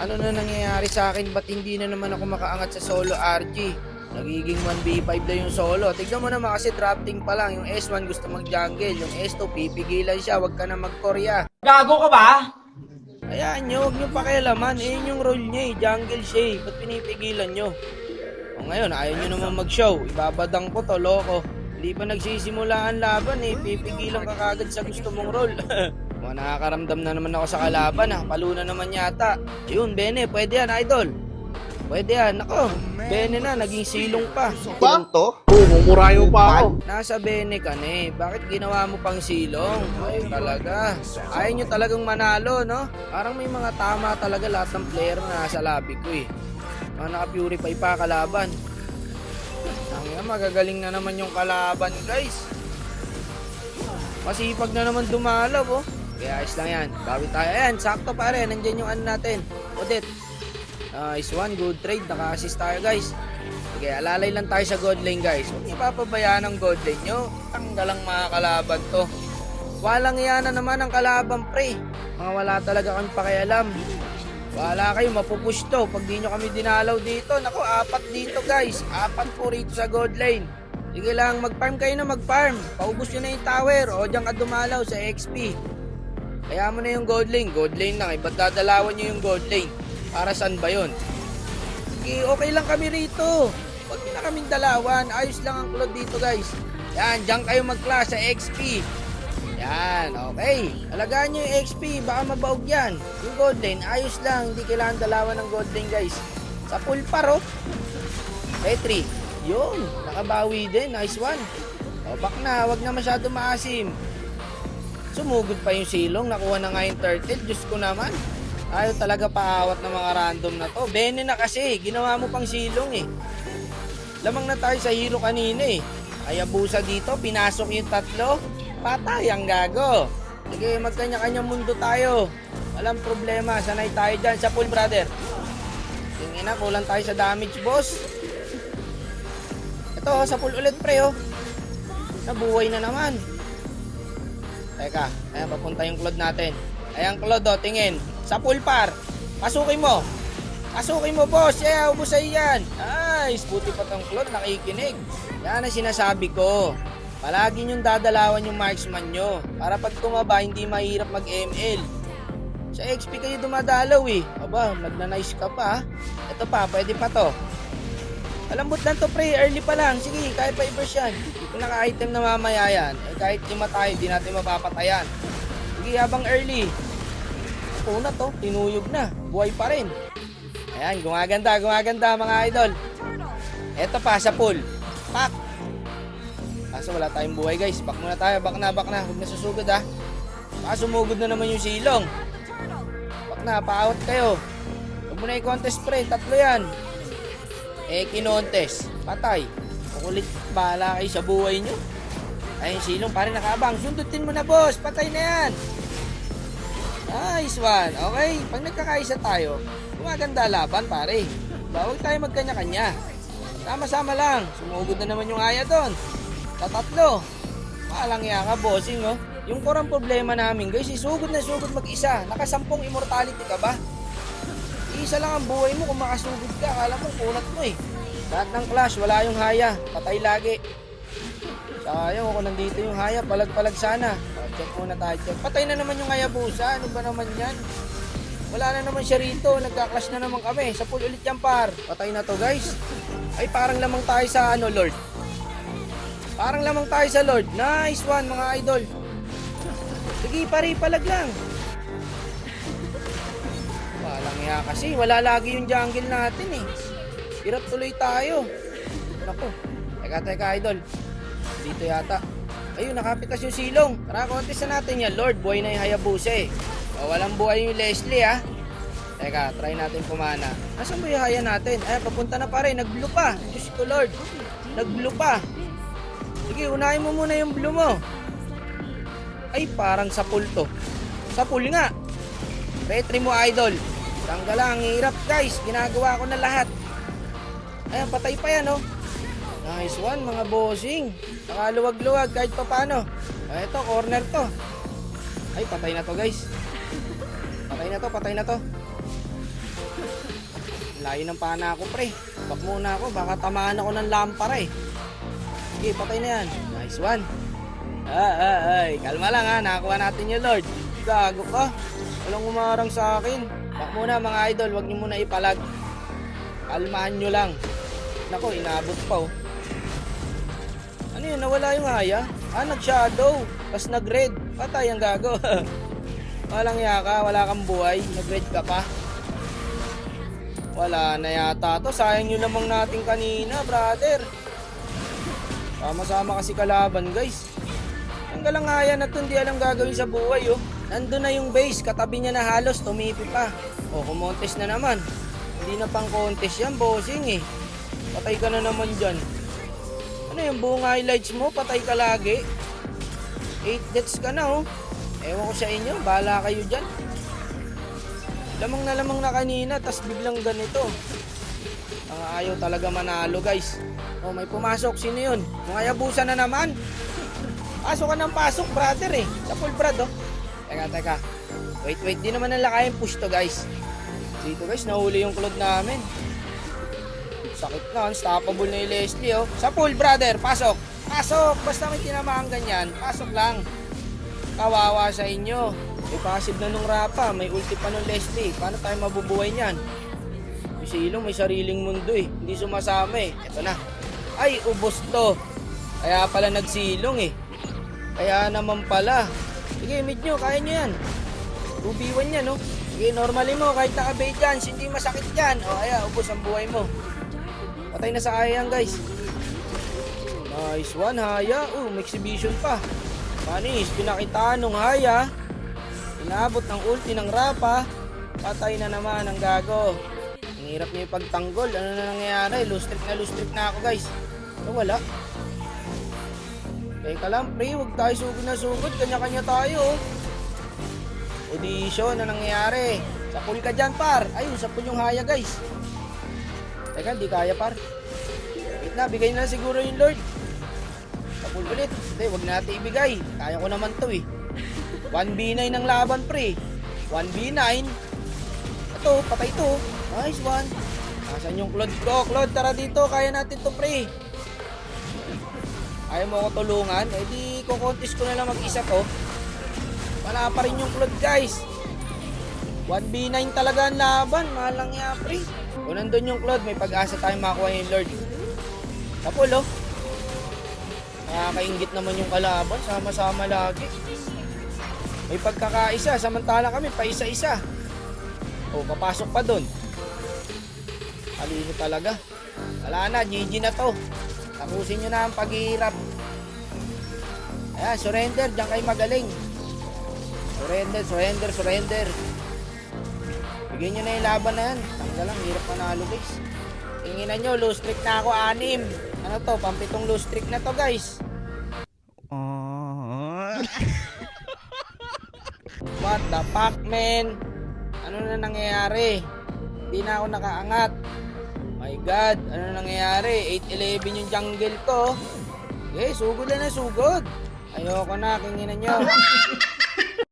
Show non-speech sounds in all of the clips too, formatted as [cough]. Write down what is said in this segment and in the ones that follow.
Ano na nangyayari sa akin? Ba't hindi na naman ako makaangat sa solo RG? Nagiging 1v5 na yung solo. Tignan mo naman kasi drafting pa lang. Yung S1 gusto mag-jungle. Yung S2 pipigilan siya. Huwag ka na mag-Korea. Gago ka ba? Hayaan nyo, huwag nyo pakialaman. Eh, yun yung role niya eh. Jungle siya eh. Ba't pinipigilan nyo? O ngayon, ayaw nyo naman mag-show. Ibabadang ko to, loko. Hindi pa nagsisimula ang laban eh. Pipigilan ka kagad sa gusto mong role. [laughs] Mga nakakaramdam na naman ako sa kalaban ah. Paluna naman yata. Yun, Bene, pwede yan, idol. Pwede yan. Ako, Bene na, naging silong pa. Ba? To? Oo, mumurayo pa ako. Nasa Bene ka na eh. Bakit ginawa mo pang silong? Ay talaga. Ayaw nyo talagang manalo, no? Parang may mga tama talaga lahat ng player na nasa labi ko eh. Mga naka-purify pa kalaban. Ang nga, magagaling na naman yung kalaban, guys. Masipag na naman dumalaw, oh. Kaya ayos lang yan. Bawi tayo. Ayan, sakto pare. Nandyan yung ano natin. Odette. Nice one. Good trade. Naka-assist tayo, guys. Sige, alalay lang tayo sa god lane guys. Huwag niyo papabayaan ang god lane nyo. Tanggalang mga kalaban to. Walang yan na naman ang kalaban pre. Mga wala talaga kami pakialam. Wala kayo, mapupush to. Pag di nyo kami dinalaw dito, nako, apat dito guys. Apat po rito sa god lane. Sige lang, mag-farm kayo na mag-farm. Paubos nyo na yung tower o diyan ka dumalaw sa XP. Kaya mo na yung gold lane. Gold lane lang. Iba't dadalawan nyo yung gold lane. Para saan ba yun? Sige, okay lang kami rito. Huwag na kaming dalawan. Ayos lang ang club dito, guys. Yan, diyan kayo mag-class sa XP. Yan, okay. Alagaan nyo yung XP, baka mabaog yan. Yung gold lane, ayos lang. Hindi kailangan dalawan ng gold lane, guys. Sa full par, oh. Petri, yun. Nakabawi din. Nice one. O, back na. Huwag na masyado maasim. Sumugod pa yung silong. Nakuha na nga yung turtle. Diyos ko naman. Ayaw talaga paawat ng mga random na to. Bene na kasi. Ginawa mo pang silong eh. Lamang na tayo sa hero kanina eh. Kaya busa dito. Pinasok yung tatlo. Patay ang gago. Sige, magkanya-kanyang mundo tayo. Walang problema. Sanay tayo dyan sa pool, brother. Tingin na, kulang tayo sa damage, boss. Ito, sa pool ulit, pre, oh. Nabuhay na naman. Teka, ayan, papunta yung Claude natin. Ayan, Claude, oh, tingin. Sa pool par. Pasukin mo. Pasukin mo, boss. Yeah, ubos sa'yo yan. Nice. Buti pa tong Claude, nakikinig. Yan ang sinasabi ko. Palagi nyong dadalawan yung marksman nyo. Para pag tumaba, hindi mahirap mag-ML. Sa XP kayo dumadalaw eh. Aba, nagna-nice ka pa. Ito pa, pwede pa to. Malambot lang to pre, early pa lang. Sige, kaya pa i-burst yan. Kung naka-item na mamaya yan, eh kahit lima tayo, di natin mapapatayan. Sige, habang early. Una to, tinuyog na. Buhay pa rin. Ayan, gumaganda, gumaganda mga idol. Eto pa, sa pool. Pak! Kaso wala tayong buhay guys. Back muna tayo, back na, back na. Huwag na susugod ah. Baka sumugod na naman yung silong. Back na, paawat kayo. Huwag mo na i-contest pre, tatlo yan. Eh, kinontes. Patay. Kukulit, bahala kayo sa buhay nyo. Ay, silong pare nakaabang. Sundutin mo na boss, patay na yan. Nice one. Okay, pag nagkakaisa tayo, gumaganda laban pare. Bawag tayo magkanya-kanya. Sama-sama lang. Sumugod na naman yung aya doon. Sa tatlo. Palang ya ka, bossing, oh. Yung kurang problema namin, guys, isugod na sugod mag-isa. Nakasampung immortality ka ba? Isa lang ang buhay mo kung makasugod ka. Akala mo, kunat mo eh. Lahat ng clash, wala yung haya. Patay lagi. Sayang kung nandito yung haya, palag-palag sana. Check muna tayo. Patay na naman yung hayabusa. Ano ba naman yan? Wala na naman siya rito. Nagka-clash na naman kami. Sa pool ulit yan, par. Patay na to, guys. Ay, parang lamang tayo sa ano, Lord. Parang lamang tayo sa Lord. Nice one, mga idol. Sige, pare, palag lang. Nga kasi. Wala lagi yung jungle natin eh. Hirap tuloy tayo. Nako. Teka, teka, idol. Dito yata. Ayun, nakapitas yung silong. Tara, contest na natin yan. Lord, buhay na yung Hayabusa eh. O, walang buhay yung Leslie ah. Teka, try natin pumana. Nasaan ba yung haya natin? Ay, papunta na pa rin. Nag-blue pa. Diyos ko, Lord. Nag-blue pa. Sige, unahin mo muna yung blue mo. Ay, parang sa pool to. Sa pool nga. Petri mo, idol. Tanggal lang, ang hirap guys. Ginagawa ko na lahat. Ayan, patay pa yan, oh. Nice one, mga bossing. Nakaluwag-luwag kahit pa paano. Ay, ito, corner to. Ay, patay na to, guys. Patay na to, patay na to. layo ng pana ako, pre. Bak muna ako, baka tamaan ako ng lampara eh. Sige, patay na yan. Nice one. Ah, ah, ay, kalma lang ha, nakakuha natin yung Lord. Gago ka. Walang umarang sa akin. Bak muna mga idol, wag niyo muna ipalag. Kalmahan nyo lang. Nako, inabot pa oh. Ano yun, nawala yung haya? Ah, nag-shadow. Tapos nag-red. Patay ang gago. [laughs] Walang yaka, wala kang buhay. Nag-red ka pa. Wala na yata to. Sayang yun lamang natin kanina, brother. Sama-sama kasi kalaban, guys. Ang galang haya na to, hindi alam gagawin sa buhay, oh. Nandun na yung base, katabi niya na halos, tumipi pa. O, kumontes na naman. Hindi na pang contest yan, bossing eh. Patay ka na naman dyan. Ano yung buong highlights mo? Patay ka lagi. 8 deaths ka na oh. Ewan ko sa inyo, bahala kayo dyan. Lamang na lamang na kanina, tas biglang ganito. Ang ayaw talaga manalo guys. Oh, may pumasok. Sino yun? Kung ayabusan na naman. Pasok ka ng pasok, brother eh. Sa full brad oh. Teka, teka. Wait, wait. Di naman nila kayang push to guys. Dito guys, nahuli yung cloud namin. Sakit na, unstoppable na yung Leslie oh. Sa pool brother, pasok. Pasok, basta may tinamaan ganyan, pasok lang. Kawawa sa inyo. May na nung rapa, may ulti pa nung Leslie. Paano tayo mabubuhay niyan? Yung silong may sariling mundo eh. Hindi sumasama eh. Ito na. Ay, ubos to. Kaya pala nagsilong eh. Kaya naman pala. Sige, mid nyo, kaya nyo yan. 2v1 yan, no? Sige, normally mo, kahit naka-bait yan, hindi masakit yan. O, kaya, ubos ang buhay mo. Patay na sa ayang, guys. Nice one, Haya. Oh, may exhibition pa. Panis, pinakitaan nung Haya. Inabot ng ulti ng Rapa. Patay na naman ang gago. Ang hirap niya ipagtanggol. Ano na nangyayari? Loose trip na loose trip na ako, guys. Ano, wala. Teka lang, pre. Huwag tayo sugod na sugod. Kanya-kanya tayo, oh. Audition, ano nangyayari? Sa pool ka dyan, par. Ayun, sa pool yung Haya, guys. Teka, di kaya, par. Wait na, bigay na siguro yung Lord. Kapul ulit. Hindi, wag natin ibigay. Kaya ko naman to eh. 1v9 ng laban pre. 1v9. Ito, patay to. Nice one. Nasaan yung Claude ko? Claude, tara dito. Kaya natin to pre. Ayaw mo ako tulungan? Eh di, kukontis ko na lang mag-isa to. Wala pa rin yung Claude guys. 1v9 talaga ang laban. Malang ya pre. Kung nandun yung Claude, may pag-asa tayong makuha yung Lord. Kapul oh. Nakakaingit naman yung kalaban, sama-sama lagi. May pagkakaisa, samantala kami pa isa-isa. O, papasok pa doon. Talino talaga. Wala na, GG na to. Tapusin nyo na ang paghihirap. Ayan, surrender, diyan kayo magaling. Surrender, surrender, surrender. Bigyan nyo na yung laban na yan. Tanggal lang, hirap manalo guys. Tinginan nyo, low streak na ako, anim. Ano to, pampitong low streak na to guys. [laughs] What the fuck, man? Ano na nangyayari? Hindi na ako nakaangat. God, ano na nangyayari? 8-11 yung jungle ko. Okay, sugod na na sugod. Ayoko na, kinginan nyo.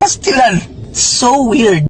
Pastilan. So weird.